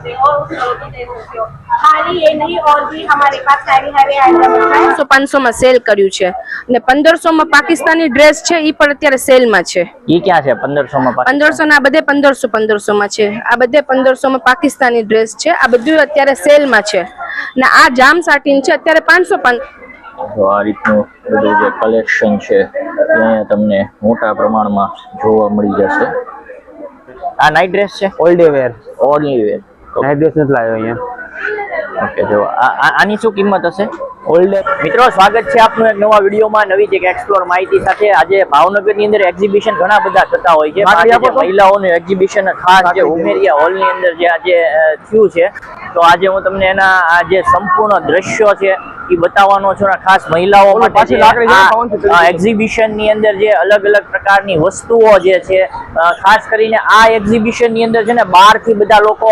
सकते हो और उस तरह की दे सकते हो खाली ये नहीं और भी हमारे पास हैवी हैवी आइटम है પાંચસો પાંચસો માં સેલ કર્યું છે અને પંદરસો માં પાકિસ્તાની ડ્રેસ છે એ પણ અત્યારે સેલમાં છે ઈ ક્યાં છે પંદરસો માં પંદરસો ના આ બધે પંદરસો પંદરસો માં છે આ બધે પંદરસો માં પાકિસ્તાની ડ્રેસ છે આ બધું અત્યારે સેલમાં છે ને આ જામ સાટીન છે અત્યારે પાંચસો પાંચ તો આ રીતનું બધું જે કલેક્શન છે એ અહીંયા તમને મોટા પ્રમાણમાં જોવા મળી જશે આ નાઇટ ડ્રેસ છે all day wear only wear night dress નથી લાવ્યો અહીંયા. ઓકે જો આની શું કિંમત હશે? ઓલ્ડ મિત્રો સ્વાગત છે આપનું એક નવા વિડીયોમાં નવી એક એક્સપ્લોર માહિતી સાથે. આજે ભાવનગરની અંદર એક્ઝિબિશન ઘણા બધા થતા હોય છે. મહિલાઓનું એક્ઝિબિશન ખાસ જે ઉમેરિયા હોલની અંદર જે આજે થયું છે. તો આજે હું તમને એના આ જે સંપૂર્ણ દ્રશ્યો છે એ બતાવવાનો છું ખાસ મહિલાઓ માટે. એક્ઝિબિશનની અંદર જે અલગ અલગ પ્રકારની વસ્તુઓ જે છે ખાસ કરીને આ એક્ઝિબિશનની અંદર છે ને બહારથી બધા લોકો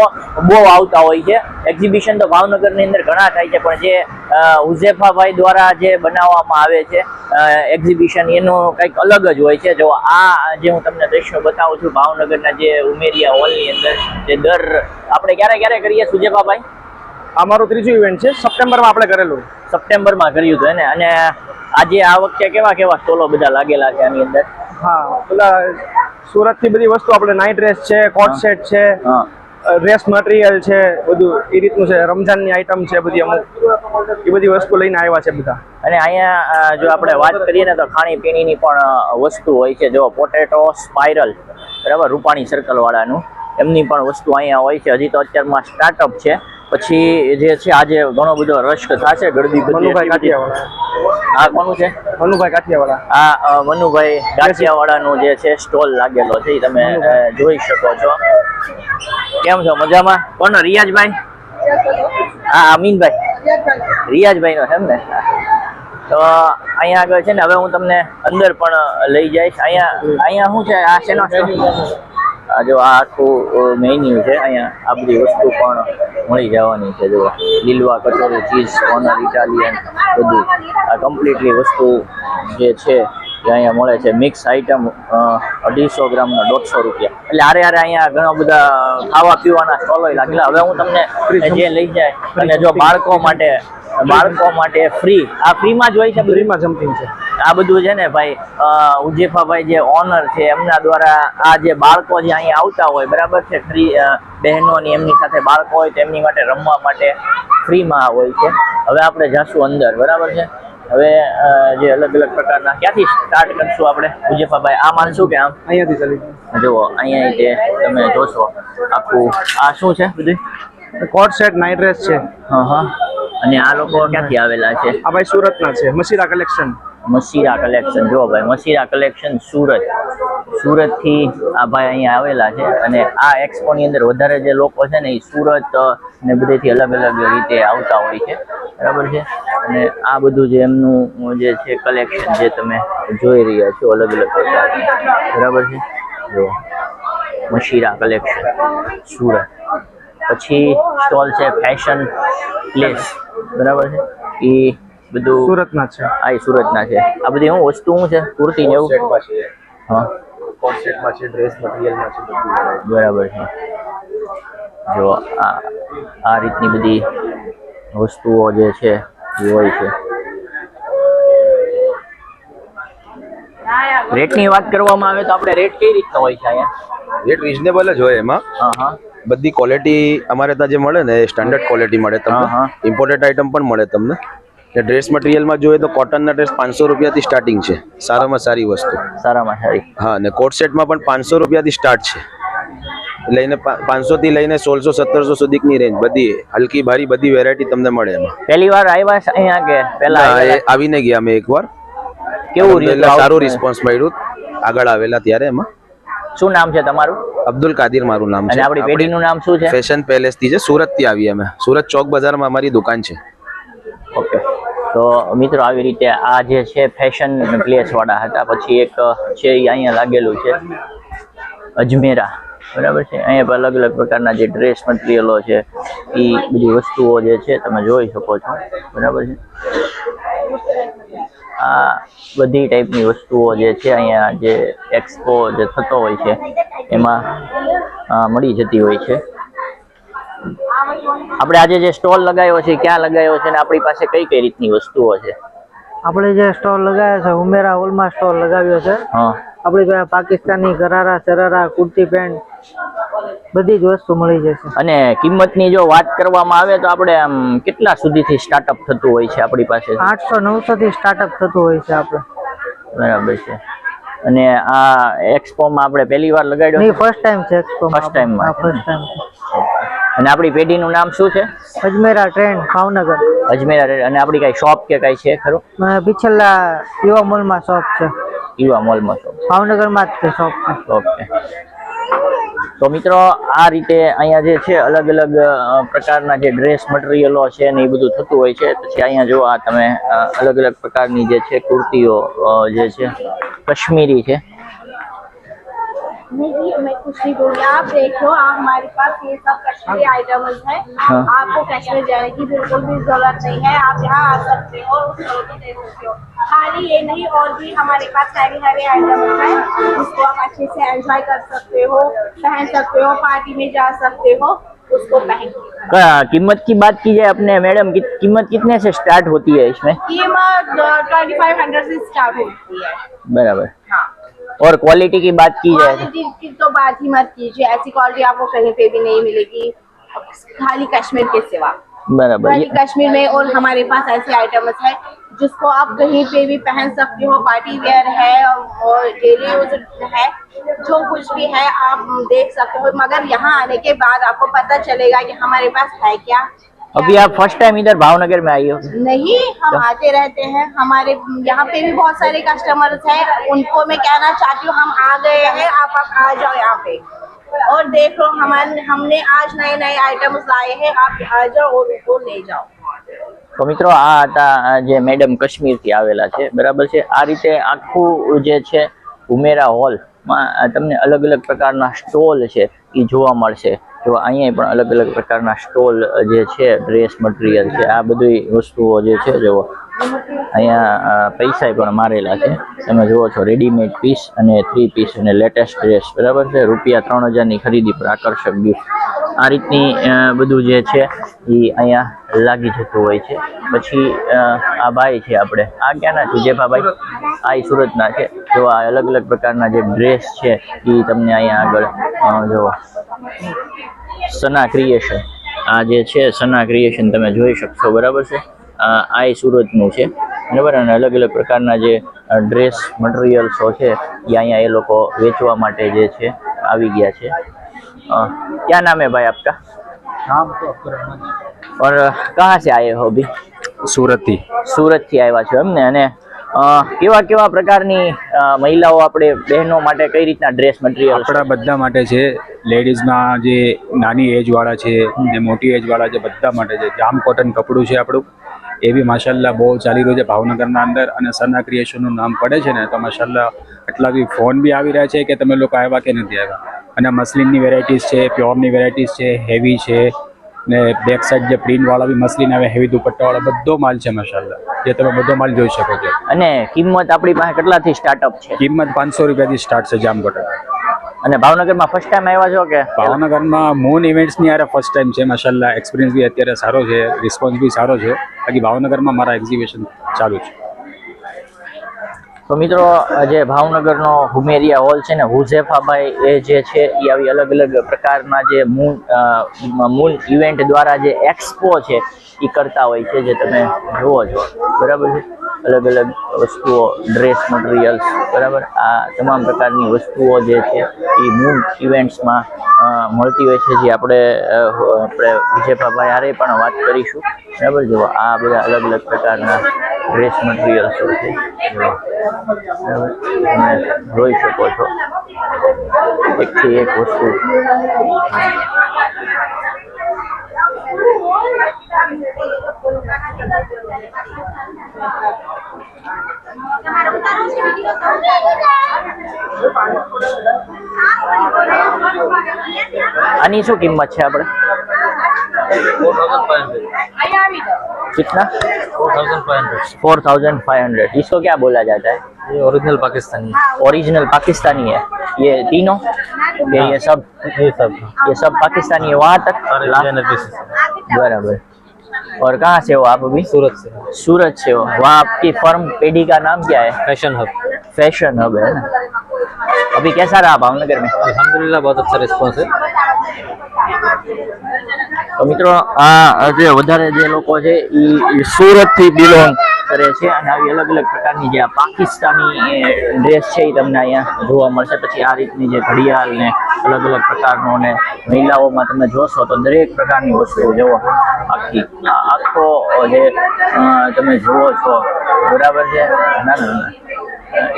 બહુ આવતા હોય છે. એક્ઝિબિશન તો ભાવનગરની અંદર ઘણા થાય છે પણ જે હુઝેફાભાઈ દ્વારા જે બનાવવામાં આવે છે એક્ઝિબિશન એનું કંઈક અલગ જ હોય છે. જો આ જે હું તમને દ્રશ્યો બતાવું છું ભાવનગરના જે ઉમેરિયા હોલની અંદર જે દર આપણે ક્યારે ક્યારે કરીએ સુજેફાભાઈ આ મારું ત્રીજું ઇવેન્ટ છે. સપ્ટેમ્બરમાં આપણે કરેલું. સપ્ટેમ્બરમાં કર્યું હતું એને. અને આજે આ વખતે કેવા કેવા સ્ટોલો બધા લાગેલા છે આની અંદર? હા પેલા સુરતથી બધી વસ્તુ આપણે નાઇટ ડ્રેસ છે કોટ સેટ છે ડ્રેસ મટીરિયલ છે બધું એ રીતનું છે. રમઝાનની આઈટમ છે બધી અમુક. એ બધી વસ્તુ લઈને આવ્યા છે બધા. અને અહીંયા જો આપણે વાત કરીએ ને તો ખાણીપીણીની પણ વસ્તુ હોય છે. જો પોટેટો સ્પાઇરલ બરાબર? રૂપાણી સર્કલ વાળાનું. એમની પણ વસ્તુ અહીંયા હોય છે. હજી તો અત્યારમાં સ્ટાર્ટઅપ છે. પછી જે છે આજે ઘણો બધો રશ થશે ગરદી મનુભાઈ કાઠિયાવાડા. આ કોનું છે? મનુભાઈ કાઠિયાવાડા. આ મનુભાઈ કાઠિયાવાડાનું જે છે સ્ટોલ લાગેલો છે એ તમે જોઈ શકો છો. કેમ છો? મજામાં? કોણ રિયાજભાઈ? હા અમીનભાઈ. રિયાજભાઈ નો છે એમ ને? તો અહીંયા આગળ છે ને હવે હું તમને અંદર પણ લઈ જઈશ. અહીંયા અહીંયા શું છે? આ શેનો? આ જો આ આખું મેન્યુ છે અહીંયા આ બધી વસ્તુ પણ મળી જવાની છે. જો લીલવા કચોરી ચીઝ કોર્નર ઇટાલિયન બધું. આ કમ્પ્લીટલી વસ્તુ જે છે એ અહીંયા મળે છે. મિક્સ આઈટમ અઢીસો ગ્રામના દોઢસો રૂપિયા. એટલે આરે આરે અહીંયા ઘણા બધા ખાવા પીવાના સ્ટોલો લાગેલા. હવે હું તમને જે લઈ જાય અને જો બાળકો માટે બાળકો માટે ફ્રી આ ફ્રીમાં જ હોય છે? ફ્રીમાં જમ્પિંગ છે. આ બધું છે ને ભાઈ ઉજેફાભાઈ જે ઓનર છે એમના દ્વારા આ જે બાળકો જે અહીંયા આવતા હોય બરાબર છે? ફ્રી બહેનો ની એમની સાથે બાળકો હોય તો એમની માટે રમવા માટે ફ્રીમાં હોય છે. હવે આપણે જાશું અંદર બરાબર છે? હવે જે અલગ અલગ પ્રકારના ક્યાંથી સ્ટાર્ટ કરશું આપણે? ઉજેફાભાઈ આ માનશું કે આમ? અહીંયાથી ચાલી જુઓ અહીંયા જે તમે જોશો આખું આ શું છે બધું? કોટ સેટ નાઇટ ડ્રેસ છે. હા હા. અને આ લોકો ક્યાંથી આવેલા છે? આ ભાઈ સુરતના છે મસીરા કલેક્શન. મસીરા કલેક્શન જો ભાઈ મસીરા કલેક્શન સુરત. સુરતથી આ ભાઈ અહીંયા આવેલા છે અને આ એક્સપો ની અંદર વધારે જે લોકો છે ને એ સુરત ને બધેથી અલગ અલગ રીતે આવતા હોય છે. બરાબર છે? અને આ બધું જે એમનું જે છે કલેક્શન જે તમે જોઈ રહ્યા છો અલગ અલગ પ્રકારની. બરાબર છે? જો મશીરા કલેક્શન સુરત. પછી સ્ટોલ છે ફેશન પ્લેસ. બરાબર છે? એ બધું સુરતના છે. આ એ સુરતના છે. આ બધી હું વસ્તુ શું છે? કુર્તી ને એવું? છે. હા. કોટ છે ડ્રેસ મટીરિયલમાં છે બરાબર છે. જો આ આ રીતની બધી વસ્તુઓ જે છે એ હોય છે. રેટની વાત કરવામાં આવે તો આપણે રેટ કઈ રીતનો હોય છે અહીંયા? રેટ રિઝનેબલ જ હોય એમાં. હા હા. બધી ક્વોલિટી અમારે ત્યાં જે મળે ને એ સ્ટાન્ડર્ડ ક્વોલિટી મળે હા, હા. તમને ઇમ્પોર્ટેડ આઇટમ પણ મળે તમને. ને ડ્રેસ મટીરિયલમાં જોઈએ તો કોટનના ડ્રેસ પાંચસો રૂપિયાથી સ્ટાર્ટિંગ છે. સારામાં સારી વસ્તુ. સારામાં સારી. હા ને કોટ સેટમાં પણ પાંચસો રૂપિયાથી સ્ટાર્ટ છે. લઈને પાંચસો થી લઈને સોળસો સત્તરસો સુધીની રેન્જ બધી હલકી ભારી બધી વેરાયટી તમને મળે એમાં. પહેલી વાર આવ્યા અહીંયા કે પહેલા આવીને ગયા અમે એકવાર. કેવું સારું રિસ્પોન્સ મળ્યું. આગળ આવેલા ત્યારે એમાં. શું નામ છે તમારું? અબ્દુલ કાદિર મારું નામ અને છે. આપણી પેઢીનું નામ શું છે? ફેશન પેલેસથી છે સુરતથી આવી અમે. સુરત ચોક બજારમાં અમારી દુકાન છે. ઓકે. તો મિત્રો આવી રીતે આ જે છે ફેશન પ્લેસ વાળા હતા પછી એક છે અહીંયા લાગેલું છે. અજમેરા. બરાબર છે? અહીંયા અલગ અલગ પ્રકારના જે ડ્રેસ મટીરિયલો છે એ બધી વસ્તુઓ જે છે તમે જોઈ શકો છો. બરાબર છે? આ બધી ટાઈપની વસ્તુઓ જે છે અહીંયા જે એક્સપો જે થતો હોય છે એમાં મળી જતી હોય છે. આપણે આજે જે સ્ટોલ લગાવ્યો છે ક્યાં લગાવ્યો છે અને આપણી પાસે કઈ કઈ રીતની વસ્તુઓ છે? આપણે જે સ્ટોલ લગાવ્યો છે ઉમેરા હોલમાં સ્ટોલ લગાવ્યો છે. હા. આપણી જોયા પાકિસ્તાની ગરારા સરારા કુર્તી પેન્ટ બધી જ વસ્તુ મળી જશે. અને કિંમતની જો વાત કરવામાં આવે તો આપણે આમ કેટલા સુધીથી સ્ટાર્ટઅપ થતું હોય છે આપણી પાસે? આઠસો નવસો થી સ્ટાર્ટઅપ થતું હોય છે આપણે. બરાબર છે. અને આ એક્સપોમાં આપણે પહેલી વાર લગાડ્યો? નહીં ફર્સ્ટ ટાઈમ છે expo first time. First time અને આપણી પેઢીનું નામ શું છે? અજમેરા ટ્રેન ભાવનગર. અજમેરા અને આપણી કઈ શોપ કે કઈ છે ખરું? પિછલા યુવા મોલમાં શોપ છે. યુવા મોલમાં શોપ ભાવનગરમાં જ તે શોપ છે ઓકે. તો મિત્રો આ રીતે અહીંયા જે છે અલગ અલગ પ્રકારના જે ડ્રેસ મટીરિયલો છે ને એ બધું થતું હોય છે. પછી અહીંયા જો આ તમે અલગ અલગ પ્રકારની જે છે કુર્તીઓ જે છે કશ્મીરી છે. नहीं मैं कुछ नहीं बोलूँगी आप देख लो आप हमारे पास ये सब कश्मीरी आइटम्स है। हाँ। आपको कश्मीर जाने की बिल्कुल भी ज़रूरत नहीं है। आप यहाँ आ सकते हो और उस भी देख सकते हो। खाली ये नहीं और भी हमारे पास हैवी हैवी आइटम्स है। जिसको आप अच्छे से एंजॉय कर सकते हो पहन सकते हो पार्टी में जा सकते हो उसको पहन कीमत की बात की जाए अपने मैडम कि, कीमत कितने से स्टार्ट होती है इसमें? कीमत ट्वेंटी फाइव हंड्रेड से स्टार्ट होती है। बराबर। हाँ। और क्वालिटी की बात की जाए तो। की तो बात ही मत कीजिए ऐसी क्वालिटी आपको कहीं पे भी नहीं मिलेगी खाली कश्मीर के सिवा। बराबर कश्मीर में और हमारे पास ऐसे आइटम्स है जिसको आप कहीं पे भी पहन सकते हो पार्टी वेयर है और डेली यूज़ है जो कुछ भी है आप देख सकते हो। मगर यहाँ आने के बाद आपको पता चलेगा कि हमारे पास है क्या। अभी आप फर्स्ट टाइम इधर भावनगर में आई हो नहीं हम आते रहते हैं हमारे यहाँ पे भी बहुत सारे कस्टमर्स हैं उनको मैं कहना चाहती हूँ हम आ गए हैं आप आप आ जाओ यहाँ पे और देख लो हमारे हमने आज नए नए आइटम्स लाए हैं आप आ जाओ और उनको ले जाओ તો મિત્રો આ હતા આ જે મેડમ કાશ્મીરથી આવેલા છે બરાબર છે આ રીતે આખું જે છે ઉમેરા હોલમાં તમને અલગ અલગ પ્રકારના સ્ટોલ છે એ જોવા મળશે જો અહીંયા પણ અલગ અલગ પ્રકારના સ્ટોલ જે છે, ડ્રેસ મટીરિયલ છે, આ બધી વસ્તુઓ જે છે, જુઓ. અહીંયા પૈસા પણ મારેલા છે. તમે જુઓ છો રેડીમેડ પીસ અને થ્રી પીસ અને લેટેસ્ટ ડ્રેસ બરાબર છે? રૂપિયા ત્રણ હજારની ખરીદી પર આકર્ષક ગિફ્ટ આ રીતની બધું જે છે એ અહીંયા લાગી જતું હોય છે. પછી આ ભાઈ છે આપણે. આ ક્યાંના છે ભાઈ આ સુરતના છે. જો આ અલગ અલગ પ્રકારના જે ડ્રેસ છે એ તમને અહીંયા આગળ જુઓ. સના ક્રિએશન આ જે છે સના ક્રિએશન તમે જોઈ શકશો બરાબર છે આ આ ઈ સુરતનું છે બરાબર અને અલગ અલગ પ્રકારના જે ડ્રેસ મટીરિયલ્સો છે એ અહીંયા એ લોકો વેચવા માટે જે છે આવી ગયા છે અ, क्या नाम है भाई आपका और कहाँ से आए हो अभी સુરતથી સુરત થી આવ્યા છો એમ ને અને અ, કેવા કેવા પ્રકારની મહિલાઓ આપણે બહેનો માટે કઈ રીતના ડ્રેસ મટીરિયલ આપણા બધા માટે છે લેડીઝમાં જે નાની એજવાળા છે ને મોટી એજવાળા છે, બધા માટે છે. જામ કોટન કપડું છે આપણું. એ બી માશાલ્લાહ બહુ ચાલી રહ્યું છે ભાવનગરના અંદર અને સના ક્રિએશનનું નામ પડે છે ને, તો માશાલ્લાહ એટલા બી ફોન બી આવી રહ્યા છે કે તમે લોકો આવ્યા કે નથી આવ્યા. અને મસલિનની વેરાયટીઝ છે પ્યોરની વેરાયટીઝ છે હેવી છે ને બેક સાઈડ જે પ્રિન્ટ વાળા બી મસલીન આવે હેવી દુપટ્ટા વાળા બધો માલ છે માશાલ્લાહ જે તમે બધો માલ જોઈ શકો છો. અને કિંમત આપણી પાસે કેટલાથી સ્ટાર્ટઅપ છે? કિંમત પાંચસો રૂપિયાથી સ્ટાર્ટ છે જામ કોટન અને ભાવનગરમાં ફર્સ્ટ ટાઈમ આવ્યા છો કે? ભાવનગરમાં મૂન ઇવેન્ટ્સની આરે ફર્સ્ટ ટાઈમ છે માશાલ્લાહ એક્સપિરિયન્સ બી અત્યારે સારો છે રિસ્પોન્સ બી સારો છે. બાકી ભાવનગરમાં મારા એક્ઝિબિશન ચાલુ છે. તો મિત્રો જે ભાવનગરનો હુમેરિયા હોલ છે ને, હુઝેફાભાઈ એ જે છે, એ આવી અલગ અલગ પ્રકારના જે મૂન મૂન ઇવેન્ટ દ્વારા જે એક્સપો છે, એ કરતા હોય છે, જે તમે જુઓ છો. બરાબર છે? અલગ અલગ વસ્તુઓ, ડ્રેસ મટીરિયલ્સ, બરાબર? આ તમામ પ્રકારની વસ્તુઓ જે છે, એ મૂન ઇવેન્ટ્સમાં મળતી હોય છે, જે આપણે આપણે વિજયભાઈ હારે પણ વાત કરીશું. બરાબર? જુઓ આ બધા અલગ અલગ પ્રકારના ડ્રેસ મટીરિયલ્સો છે જોઈ શકો છો. એકથી એક વસ્તુ. આની શું કિંમત છે આપણે? कितना? Four thousand five hundred. इसको क्या बोला जाता है? ये ओरिजिनल पाकिस्तानी। ओरिजिनल पाकिस्तानी है। ये तीनों? ये ये सब? ये सब। ये सब पाकिस्तानी है। वहाँ तक? बराबर। और कहाँ से हो आप अभी? सूरत से। सूरत से हो। वहाँ आपकी फर्म पेडी का नाम क्या है? फ़ैशन हब फ़ैशन हब है ना? अभी कैसा रहा भावनगर में? अल्हम्दुलिल्लाह बहुत अच्छा रिस्पॉन्स है। મિત્રો આ જે વધારે જે લોકો છે એ સુરતથી બિલોંગ કરે છે. અને આવી અલગ અલગ પ્રકારની જે આ પાકિસ્તાની ડ્રેસ છે એ તમને અહીંયા જોવા મળશે. પછી આ રીતની જે ઘડિયાળ ને અલગ અલગ પ્રકારનો ને મહિલાઓમાં તમે જોશો તો દરેક પ્રકારની વસ્તુઓ જુઓ આખી. આખો જે તમે જુઓ છો. બરાબર છે? ના ના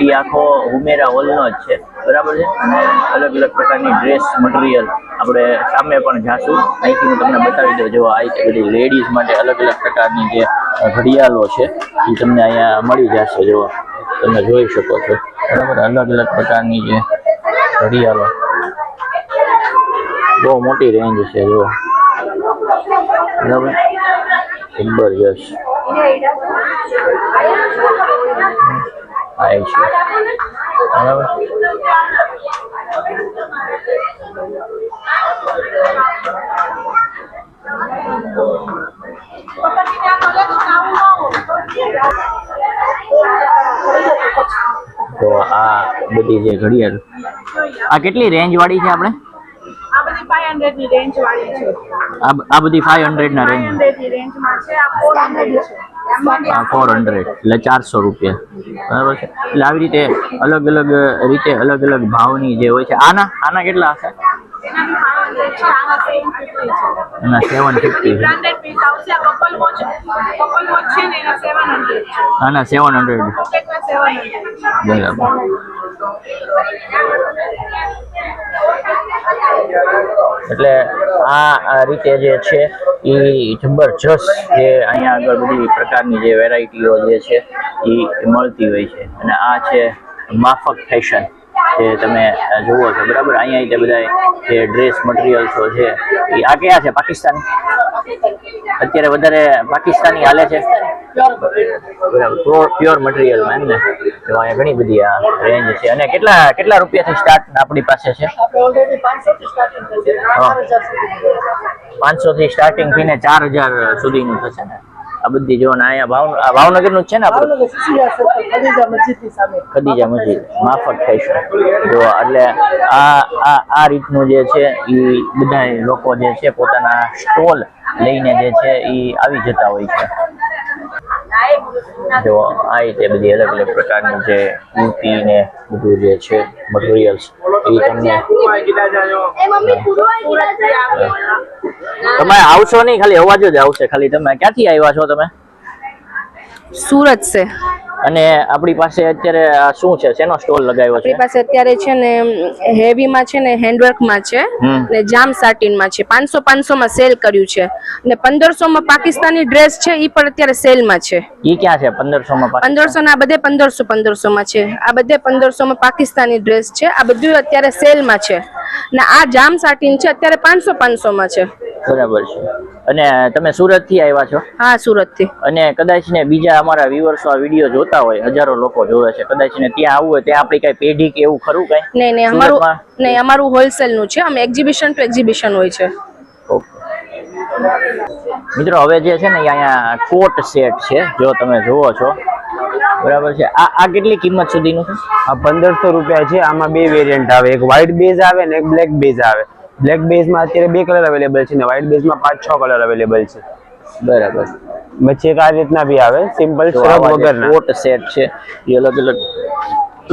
એ આખો ઉમેરા હોલનો જ છે. બરાબર છે? અને અલગ અલગ પ્રકારની ડ્રેસ મટીરિયલ આપણે સામે પણ જાશું. અહીંથી હું તમને બતાવી દઉં. જો આ બધી લેડીઝ માટે અલગ અલગ પ્રકારની જે ઘડિયાળો છે. એ તમને અહીંયા મળી જશે જો તમે જોઈ શકો છો. બરાબર, અલગ અલગ પ્રકારની જે ઘડિયાળો. બહુ મોટી રેન્જ છે જો. બરાબર? જબરજસ્ત. આ છે. બરાબર તો આ બધી જે ઘડિયાળ આ કેટલી રેન્જ વાળી છે આપણે? આ બધી 500 ની રેન્જ વાળી છે. આ બધી ફાઈવ હંડ્રેડ ના રેન્જ 500 ની રેન્જમાં છે આ 400 છે. આ ફોર હંડ્રેડ એટલે ચારસો રૂપિયા. બરાબર છે? એટલે આવી રીતે અલગ અલગ રીતે અલગ અલગ ભાવની જે હોય છે. આના આના કેટલા હશે? એના 500 છે આના 750 છે એના સેવન ફિફ્ટી ના ના પીસ આવશે. આ કપલ વોચ કપલ વોચ છે ને એના 700 છે. આના સેવન હંડ્રેડ પોકેટમાં 700 છે. બરાબર. એટલે આ આ રીતે જે છે એ જબરજસ્ત જે અહીંયા આગળ બધી પ્રકારની જે વેરાયટીઓ જે છે એ મળતી હોય છે. અને આ છે માફક ફેશન જે તમે જુઓ છો, બરાબર? અહીંયા તે બધા જે ડ્રેસ મટીરિયલ્સો છે, એ આ કયા છે? પાકિસ્તાની? અત્યારે વધારે પાકિસ્તાની હાલે છે? બરાબર પ્યોર મટીરિયલમાં એમ ને? તો અહીંયા ઘણી બધી આ રેન્જ છે. અને કેટલા કેટલા રૂપિયાથી સ્ટાર્ટ આપણી પાસે છે? પાંચસો થી સ્ટાર્ટિંગ થઈને ચાર હજાર સુધીનું થશે ને? આ બધી જો ને અહીંયા ભાવ આ ભાવનગરનું જ છે ને આપણું? ખદીજા મસ્જિદ. માફક ફેશન જો એટલે આ આ આ રીતનું જે છે એ બધા લોકો જે છે પોતાના સ્ટોલ લઈને જે છે એ આવી જતા હોય છે. જો આ રીતે બધી અલગ અલગ પ્રકારની જે કુર્તી ને બધું જે છે મટીરિયલ્સ એ તમને તમે આવશો નહીં ખાલી અવાજો જ આવશે. ખાલી તમે ક્યાંથી આવ્યા છો તમે? સુરત છે. અને આપણી પાસે અત્યારે શું છે? શેનો સ્ટોલ લગાવ્યો છે? આપણી પાસે અત્યારે છે ને હેવીમાં છે ને હેન્ડવર્કમાં છે ને જામ સાટીનમાં છે. પાંચસો પાંચસો માં સેલ કર્યું છે. ને પંદરસો માં પાકિસ્તાની ડ્રેસ છે એ પણ અત્યારે સેલમાં છે. ઈ ક્યાં છે? પંદરસો માં? પંદરસો ના બધે પંદરસો પંદરસો માં છે. આ બધે પંદરસો માં પાકિસ્તાની ડ્રેસ છે. આ બધું અત્યારે સેલમાં છે. ને આ જામ સાટીન છે અત્યારે પાંચસો પાંચસો માં છે. બરાબર છે. અને તમે સુરતથી આવ્યા છો? હા સુરતથી અને કદાચ ને બીજા અમારા વ્યુઅર્સ આ વીડિયો જોતા હોય હજારો લોકો જોવે છે. કદાચ ને ત્યાં આવવું હોય ત્યાં આપણી કઈ પેઢી કે એવું ખરું કઈ? નહીં નહીં અમારું નહીં અમારું હોલસેલનું છે. અમે એક્ઝિબિશન ટુ એક્ઝિબિશન હોય છે. ઓકે. મિત્રો હવે જે છે ને અહીંયા કોટ સેટ છે જો તમે જુઓ છો. બરાબર છે. આ આ કેટલી કિંમત સુધીનું છે? આ પંદરસો રૂપિયા છે. આમાં બે વેરિયન્ટ આવે. એક વ્હાઇટ બેઝ આવે ને એક બ્લેક બેઝ આવે. બ્લેક બેઝમાં અત્યારે બે કલર અવેલેબલ છે ને વ્હાઇટ બેઝમાં પાંચ છ કલર અવેલેબલ છે. બરાબર. પછી એક આ રીતના બી આવે સિમ્પલ વગરના. કોટ સેટ છે. એ અલગ અલગ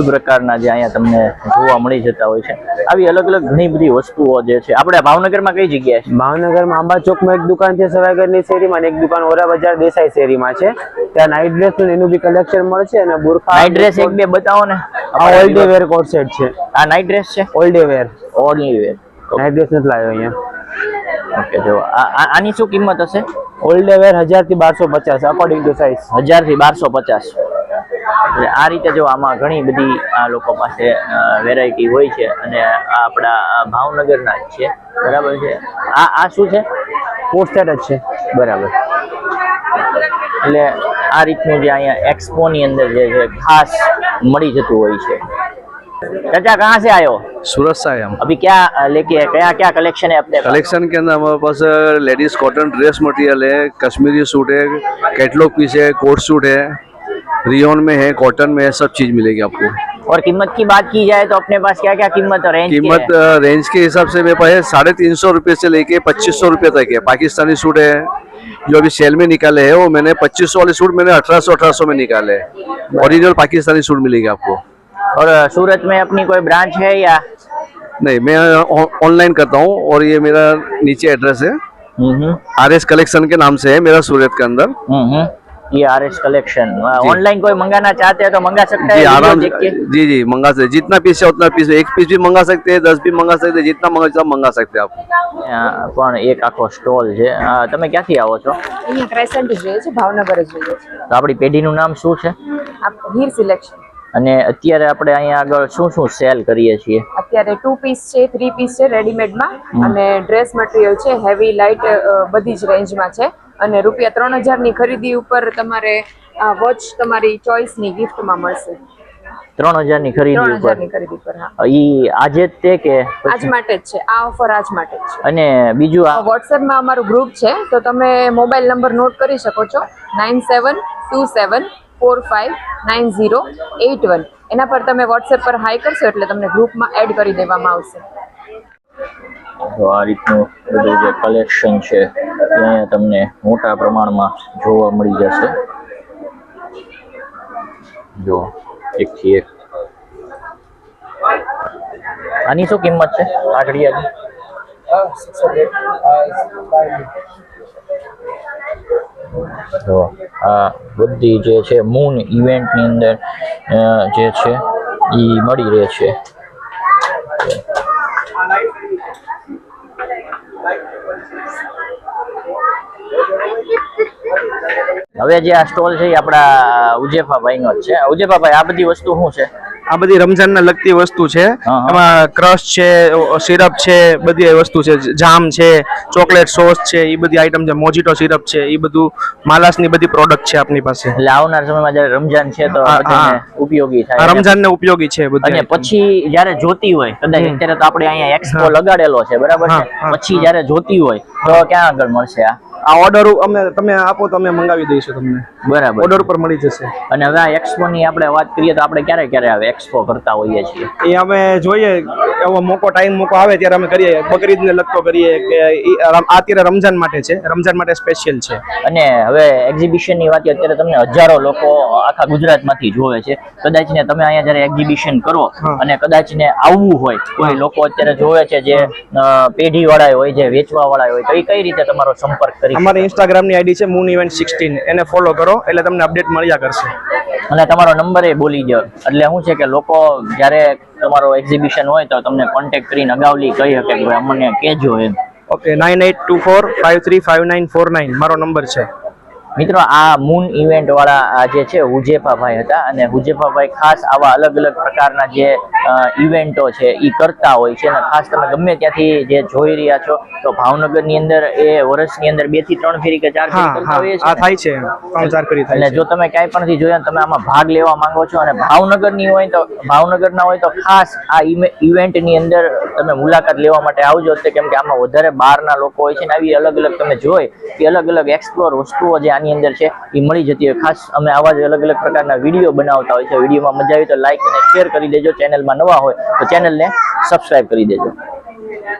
પ્રકારના જે અહીંયા તમને જોવા મળી જતા હોય છે. આવી અલગ અલગ ઘણી બધી વસ્તુઓ જે છે. આપણે ભાવનગરમાં કઈ જગ્યાએ છે? ભાવનગરમાં આંબા ચોકમાં એક દુકાન છે સવાઈગરની શેરીમાં એક દુકાન ઓરા બજાર દેસાઈ શેરીમાં છે. ત્યાં નાઇટ ડ્રેસનું એનું બી કલેક્શન મળશે અને બુરખા નાઇટ ડ્રેસ એક બે બતાવો ને. આ all day wear coat set છે. આ નાઇટ ડ્રેસ છે? All day wear only wear night dress નથી લાવ્યો અહીંયા. ઓકે જો આની શું કિંમત હશે? ઓલ્ડ વેર હજારથી બારસો પચાસ અકોર્ડિંગ ટુ સાઇઝ હજારથી બારસો પચાસ. એટલે આ રીતે જો આમાં ઘણી બધી આ લોકો પાસે વેરાયટી હોય છે અને આ આપણા ભાવનગરના જ છે. બરાબર છે? આ આ શું છે? પોસ્ટર જ છે. બરાબર. એટલે આ રીતનું જે અહીંયા એક્સપોની અંદર જે છે ખાસ મળી જતું હોય છે. ચાચા કાં છે આવ્યો सूरत से आए हम। अभी क्या लेके क्या क्या कलेक्शन है अपने कलेक्शन के अंदर हमारे पास लेडीज़ कॉटन ड्रेस मटेरियल है कश्मीरी सूट है कैटलॉग पीस है कोट सूट है रियोन में है कॉटन में है सब चीज़ मिलेगी आपको। और कीमत की बात की जाए तो अपने पास क्या क्या कीमत और रेंज कीमत की है? रेंज के हिसाब से मेरे पास है साढ़े तीन सौ रुपये से लेके पच्चीस सौ रुपये तक है। पाकिस्तानी सूट है जो अभी सेल में निकाले हैं वो मैंने पच्चीस सौ वाले सूट मैंने अठारह सौ अठारह सौ में निकाले हैं। ओरिजिनल पाकिस्तानी सूट मिलेगी आपको। और अ, सूरत में अपनी कोई ब्रांच है या नहीं मैं ऑनलाइन करता हूँ और ये मेरा नीचे एड्रेस है हम्म आर एस कलेक्शन के नाम से है मेरा सूरत के अंदर हम्म ये आर एस कलेक्शन जी। ऑनलाइन कोई मंगाना चाहते हैं तो मंगा सकते हैं जी वीडियो आराम देख के जी जी मंगा सकते जितना पीस है उतना पीस एक पीस भी मंगा सकते हैं दस भी मंगा सकते हैं जितना मंगा सब मंगा सकते हैं आप અ, પણ એક આખો સ્ટોલ છે અ, તમે ક્યાંથી આવો છો અહીંયા ક્રેસન્ટ જોઈએ છે ભાવનગર જ જોઈએ છે તો આપણી પેઢીનું નામ શું છે આપ હીર સિલેક્શન અને અત્યારે આપણે અહીંયા આગળ શું શું સેલ કરીએ છીએ? અત્યારે ટુ પીસ છે થ્રી પીસ છે રેડીમેડમાં અને ડ્રેસ મટીરિયલ છે હેવી લાઇટ બધી જ રેન્જમાં છે. અને રૂપિયા ત્રણ હજારની ખરીદી ઉપર તમારે વોચ તમારી ચોઇસની ગિફ્ટમાં મળશે. ત્રણ હજારની ખરીદી ઉપર? ખરીદી પર ઈ આજે જ તે કે આજ માટે જ છે. આ ઓફર આજ માટે જ છે. અને બીજું આ વોટ્સએપમાં અમારું ગ્રુપ છે. તો તમે મોબાઈલ નંબર નોટ કરી શકો છો. Nine seven two seven four five nine zero eight one એના પર તમે વોટ્સએપ પર હાઈ કરશો એટલે તમને ગ્રુપમાં એડ કરી દેવામાં આવશે. તો આ રીતનું બધું જે કલેક્શન છે એ તમને મોટા પ્રમાણમાં જોવા મળી જશે. જો એકથી એક. આની શું કિંમત છે? આ ઘડિયાળની? જો. આ બધી જે છે મૂન ઇવેન્ટની અંદર જે છે એ મળી રહે છે. હવે જે આ સ્ટોલ છે એ આપણા ઉજેફાભાઈ નો જ છે. ઉજેફાભાઈ આ બધી વસ્તુ શું છે? આ બધી રમઝાન ને લગતી વસ્તુ છે. એમાં ક્રશ છે સિરપ છે બધી વસ્તુ છે. જામ છે ચોકલેટ સોસ છે એ બધી આઈટમ છે. મોજીટો સિરપ છે એ બધું માલાસની બધી પ્રોડક્ટ છે આપણી પાસે. એટલે આવનાર સમયમાં જયારે રમજાન છે તો. ઉપયોગી થાય. રમઝાન ને ઉપયોગી છે બધું અને પછી જયારે જોતી હોય કદાચ અત્યારે તો આપણે અહીંયા એક્સપો લગાડેલો છે બરાબર છે? પછી જયારે જોતી હોય તો ક્યાં આગળ મળશે આ? આ ઓર્ડર અમે તમે આપો તો અમે મંગાવી દઈશું તમને. બરાબર. ઓર્ડર ઉપર મળી જશે. અને હવે આ એક્સપો ની આપણે વાત કરીએ તો આપણે ક્યારે ક્યારે આવે એક્સપો કરતા હોઈએ છીએ? એ અમે જોઈએ. એવો મોકો ટાઈમ મોકો આવે ત્યારે અમે કરીએ. બકરીદ ને લગતો કરીએ કે આ અત્યારે રમઝાન માટે છે. રમઝાન માટે સ્પેશિયલ છે. અને હવે એક્ઝિબિશનની વાત અત્યારે તમને હજારો લોકો આખા ગુજરાતમાંથી જોવે છે. કદાચ ને તમે અહીંયા જયારે એક્ઝિબિશન કરો અને કદાચ ને આવવું હોય કોઈ લોકો અત્યારે જોવે છે જે પેઢી વાળા હોય જે વેચવા વાળા હોય તો એ કઈ રીતે તમારો સંપર્ક કરી? અમારી ઇન્સ્ટાગ્રામની આઈડી છે મૂન ઇવેન્ટ સિક્સટીન એને ફોલો કરો એટલે તમને અપડેટ મળ્યા કરશે અને તમારો નંબર એ બોલી દો એટલે શું છે કે લોકો જ્યારે તમારો એક્ઝિબિશન હોય તો તમને કોન્ટેક્ટ કરીને અગાઉલી કહી શકે કે ભાઈ અમને કહેજો એમ. Okay nine eight two four five three five nine four nine મારો નંબર છે. મિત્રો આ મૂન ઇવેન્ટ વાળા જે છે હુજેફાભાઈ હતા. અને હુજેફાભાઈ ખાસ આવા અલગ અલગ પ્રકારના જે ઇવેન્ટો છે એ કરતા હોય છે અને ખાસ તમે ગમે ત્યાંથી જે જોઈ રહ્યા છો તો ભાવનગરની અંદર એ વર્ષની અંદર બેથી ત્રણ ફેરી કે ચાર ફેરી કરતા હોઈએ આ છે થાય છે. ત્રણ ચાર કરી થાય એટલે જો તમે ક્યાંય પણ થી જોયા તમે આમાં ભાગ લેવા માંગો છો અને ભાવનગરની હોય તો ભાવનગરના હોય તો ખાસ આ ઇવેન્ટની અંદર તમે મુલાકાત લેવા માટે આવજો તો કેમ કે આમાં વધારે બહારના લોકો હોય છે ને આવી અલગ અલગ તમે જોઈ કે અલગ અલગ એક્સપ્લોર વસ્તુઓ જે આની અંદર છે એ મળી જતી હોય. ખાસ અમે આવા જ અલગ અલગ પ્રકારના વીડિયો બનાવતા હોય છે. વિડીયોમાં મજા આવી તો લાઈક અને શેર કરી દેજો. ચેનલમાં નવા હોય તો ચેનલને સબસ્ક્રાઈબ કરી દેજો.